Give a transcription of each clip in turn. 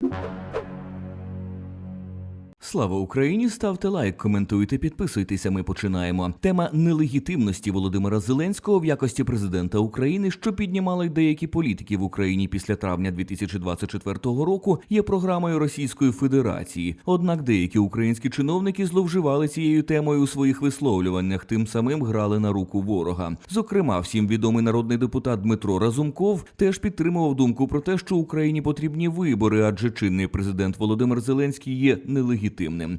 you Слава Україні! Ставте лайк, коментуйте, підписуйтеся. Ми починаємо. Тема нелегітимності Володимира Зеленського в якості президента України, що піднімали деякі політики в Україні після травня 2024 року, є програмою Російської Федерації. Однак деякі українські чиновники зловживали цією темою у своїх висловлюваннях, тим самим грали на руку ворога. Зокрема, всім відомий народний депутат Дмитро Разумков теж підтримував думку про те, що Україні потрібні вибори, адже чинний президент Володимир Зеленський є нелегітимним.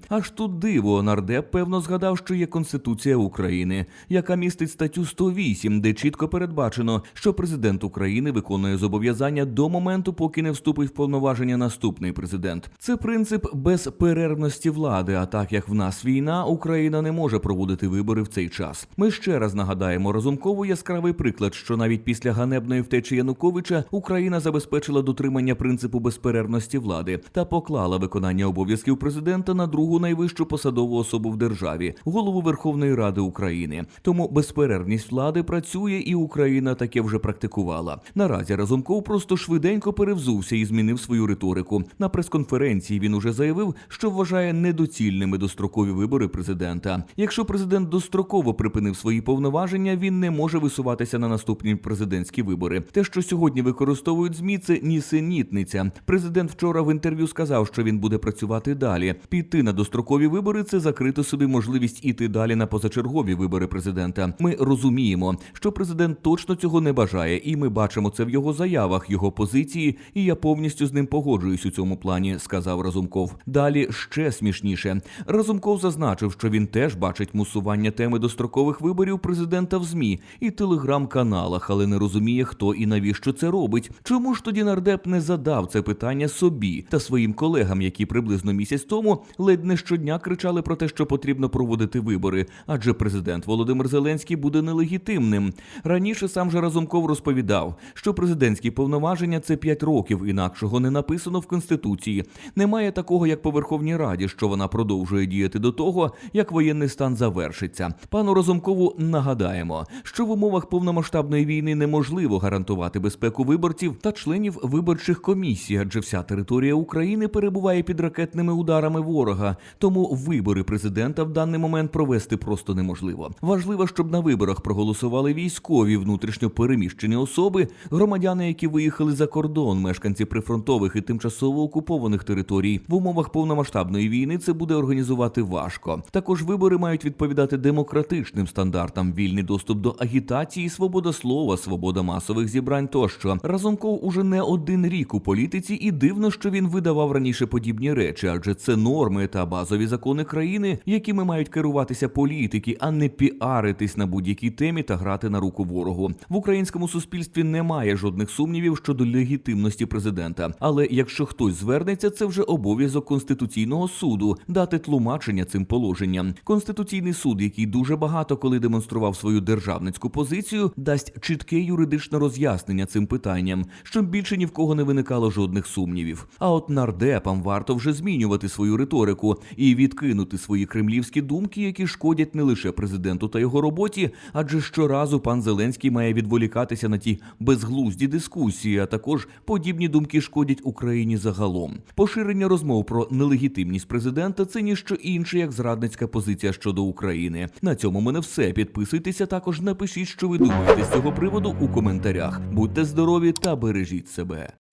Аж тут диво нардеп певно згадав, що є Конституція України, яка містить статтю 108, де чітко передбачено, що президент України виконує зобов'язання до моменту, поки не вступить в повноваження наступний президент. Це принцип безперервності влади. А так як в нас війна, Україна не може проводити вибори в цей час. Ми ще раз нагадаємо Разумкову яскравий приклад, що навіть після ганебної втечі Януковича Україна забезпечила дотримання принципу безперервності влади та поклала виконання обов'язків президента на другу найвищу посадову особу в державі голову Верховної Ради України. Тому безперервність влади працює, і Україна таке вже практикувала. Наразі Разумков просто швиденько перевзувся і змінив свою риторику. На прес-конференції він уже заявив, що вважає недоцільними дострокові вибори президента. Якщо президент достроково припинив свої повноваження, він не може висуватися на наступні президентські вибори. Те, що сьогодні використовують змі, це нісенітниця. Президент вчора в інтерв'ю сказав, що він буде працювати далі. Піти на дострокові вибори це закрити собі можливість іти далі на позачергові вибори президента. Ми розуміємо, що президент точно цього не бажає, і ми бачимо це в його заявах, його позиції, і я повністю з ним погоджуюсь у цьому плані, сказав Разумков. Далі ще смішніше. Разумков зазначив, що він теж бачить мусування теми дострокових виборів президента в змі і телеграм-каналах, але не розуміє, хто і навіщо це робить. Чому ж тоді нардеп не задав це питання собі та своїм колегам, які приблизно місяць тому ледь не щодня кричали про те, що потрібно проводити вибори, адже президент Володимир Зеленський буде нелегітимним. Раніше сам же Разумков розповідав, що президентські повноваження це 5 років, інакшого не написано в конституції. Немає такого, як по Верховній Раді, що вона продовжує діяти до того, як воєнний стан завершиться. Пану Разумкову нагадаємо, що в умовах повномасштабної війни неможливо гарантувати безпеку виборців та членів виборчих комісій, адже вся територія України перебуває під ракетними ударами ворога. Тому вибори президента в даний момент провести просто неможливо. Важливо, щоб на виборах проголосували військові, внутрішньо переміщені особи, громадяни, які виїхали за кордон, мешканці прифронтових і тимчасово окупованих територій. В умовах повномасштабної війни це буде організувати важко. Також вибори мають відповідати демократичним стандартам, вільний доступ до агітації, свобода слова, свобода масових зібрань тощо. Разумков уже не один рік у політиці, і дивно, що він видавав раніше подібні речі, адже це норми та базові закони країни, якими мають керуватися політики, а не піаритись на будь-якій темі та грати на руку ворогу. В українському суспільстві немає жодних сумнівів щодо легітимності президента. Але якщо хтось звернеться, це вже обов'язок конституційного суду дати тлумачення цим положенням. Конституційний суд, який дуже багато коли демонстрував свою державницьку позицію, дасть чітке юридичне роз'яснення цим питанням, щоб більше ні в кого не виникало жодних сумнівів. А от нардепам варто вже змінювати свою риторику і відкинути свої кремлівські думки, які шкодять не лише президенту та його роботі, адже щоразу пан Зеленський має відволікатися на ті безглузді дискусії, а також подібні думки шкодять Україні загалом. Поширення розмов про нелегітимність президента це ніщо інше, як зрадницька позиція щодо України. На цьому мене все. Підписуйтеся також, напишіть, що ви думаєте з цього приводу у коментарях. Будьте здорові та бережіть себе.